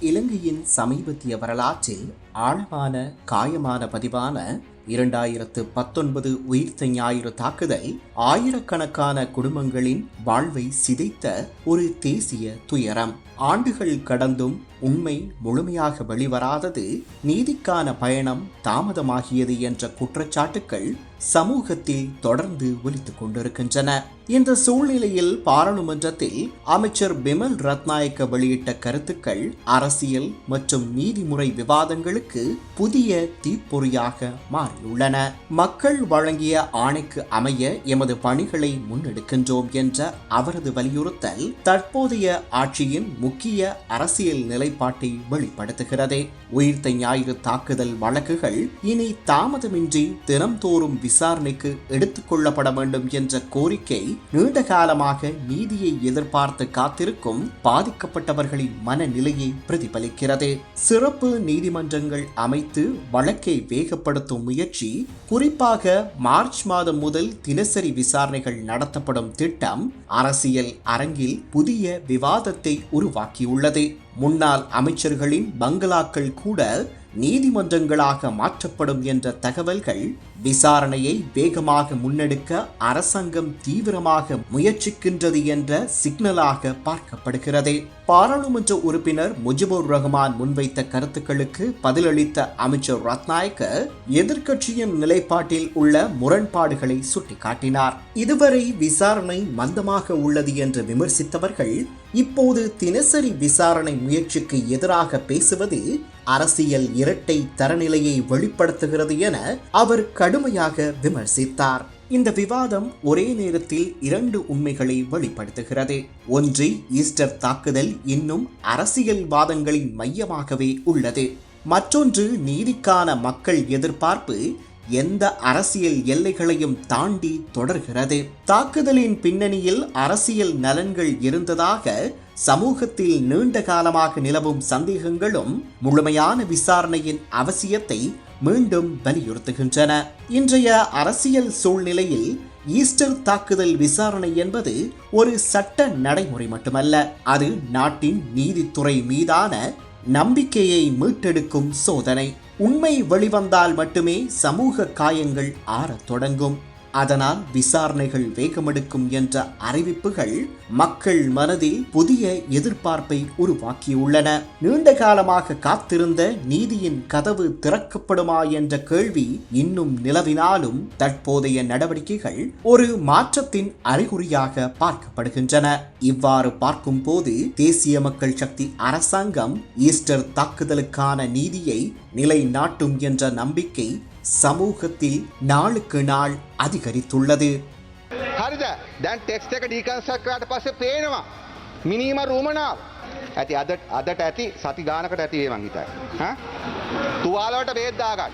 இலங்கையின் சமீபத்திய வரலாற்றில் ஆழமான காயமான பதிவான இரண்டாயிரத்து பத்தொன்பது உயிர்த்த ஞாயிறு தாக்குதல் ஆயிரக்கணக்கான குடும்பங்களின் வாழ்வை சிதைத்த ஒரு தேசிய துயரம். ஆண்டுகள் கடந்தும் உண்மை முழுமையாக வெளிவராதது நீதிக்கான பயணம் தாமதமாகியது என்ற குற்றச்சாட்டுக்கள் சமூகத்தில் தொடர்ந்து ஒலித்துக் கொண்டிருக்கின்றன. இந்த சூழ்நிலையில் பாராளுமன்றத்தில் அமைச்சர் பிமல் ரத்நாயக்க வெளியிட்ட கருத்துக்கள் அரசியல் மற்றும் நீதிமுறை விவாதங்களுக்கு புதிய தீப்பொறியாக மாறியுள்ளன மக்கள் வழங்கிய ஆணைக்கு அமைய எமது பணிகளை முன்னெடுக்கின்றோம் என்ற அவரது வலியுறுத்தல் தற்போதைய ஆட்சியின் முக்கிய அரசியல் நிலைப்பாட்டை வெளிப்படுத்துகிறது. உயிர்த்த ஞாயிறு தாக்குதல் வழக்குகள் இனி தாமதமின்றி தினம்தோறும் விசாரணைக்கு எடுத்துக் கொள்ளப்பட வேண்டும் என்ற கோரிக்கை நீண்ட காலமாக நீதியை எதிர்பார்த்து காத்திருக்கும் பாதிக்கப்பட்டவர்களின் மனநிலையை பிரதிபலிக்கிறது. சிறப்பு நீதிமன்றங்கள் அமைத்து வழக்கை வேகப்படுத்தும் முயற்சி குறிப்பாக மார்ச் மாதம் முதல் தினசரி விசாரணைகள் நடத்தப்படும் திட்டம் அரசியல் அரங்கில் புதிய விவாதத்தை உருவாக்கியுள்ளது. முன்னாள் அமைச்சர்களின் பங்களாக்கள் கூட நீதிமன்றங்களாக மாற்றப்படும் என்ற தகவல்கள் விசாரணையை வேகமாக முன்னெடுக்க அரசாங்கம் தீவிரமாக முயற்சிக்கின்றது என்ற சிக்னலாக பார்க்கப்படுகிறது. பாராளுமன்ற உறுப்பினர் முஜிபுர் ரஹ்மான் முன்வைத்த கருத்துக்களுக்கு பதிலளித்த அமைச்சர் ரத்நாயக்க எதிர்க்கட்சியின் நிலைப்பாட்டில் உள்ள முரண்பாடுகளை சுட்டிக்காட்டினார். இதுவரை விசாரணை மந்தமாக உள்ளது என்று விமர்சித்தவர்கள் இப்போது தினசரி விசாரணை முயற்சிக்கு எதிராக பேசுவது அரசியல் இரட்டை தரநிலையை வெளிப்படுத்துகிறது என அவர் கடுமையாக விமர்சித்தார். இந்த விவாதம் ஒரே நேரத்தில் இரண்டு உண்மைகளை வெளிப்படுத்துகிறது. ஒன்று ஈஸ்டர் தாக்குதல் இன்னும் அரசியல் வாதங்களின் மையமாகவே உள்ளது. மற்றொன்று நீதிக்கான மக்கள் எதிர்பார்ப்பு எந்த அரசியல் எல்லைகளையும் தாண்டி தொடர்கிறது. தாக்குதலின் பின்னணியில் அரசியல் நலன்கள் இருந்ததாக சமூகத்தில் நீண்ட காலமாக நிலவும் சந்தேகங்களும் முழுமையான விசாரணையின் அவசியத்தை மீண்டும் வலியுறுத்துகின்றன. இன்றைய அரசியல் சூழ்நிலையில் ஈஸ்டர் தாக்குதல் விசாரணை என்பது ஒரு சட்ட நடைமுறை மட்டுமல்ல. அது நாட்டின் நீதித்துறை மீதான நம்பிக்கையை மீட்டெடுக்கும் சோதனை. உண்மை வெளிவந்தால் மட்டுமே சமூக காயங்கள் ஆறத் தொடங்கும். அதனால் விசாரணைகள் வேகமெடுக்கும் என்ற அறிவிப்புகள் மக்கள் மனதில் புதிய எதிர்பார்ப்பை உருவாக்கியுள்ளன. நீண்ட காலமாக காத்திருந்த நீதியின் கதவு திறக்கப்படுமா என்ற கேள்வி இன்னும் நிலவினாலும் தற்போதைய நடவடிக்கைகள் ஒரு மாற்றத்தின் அறிகுறியாக பார்க்கப்படுகின்றன. இவ்வாறு பார்க்கும்போது தேசிய மக்கள் சக்தி அரசாங்கம் ஈஸ்டர் தாக்குதலுக்கான நீதியை நிலைநாட்டும் என்ற நம்பிக்கை சமூகத்தில் நாளுக்கு நாள் அதிகரித்துள்ளது හරිද දැන් ටෙක්ස්ට එක ඩීකන්සක් කරාට පස්සේ පේනවා මිනීම රූමනාව ඇති අද අදට ඇති සති ගානකට ඇති වේමං හිතයි තුවාලවට බේද්දාගන්න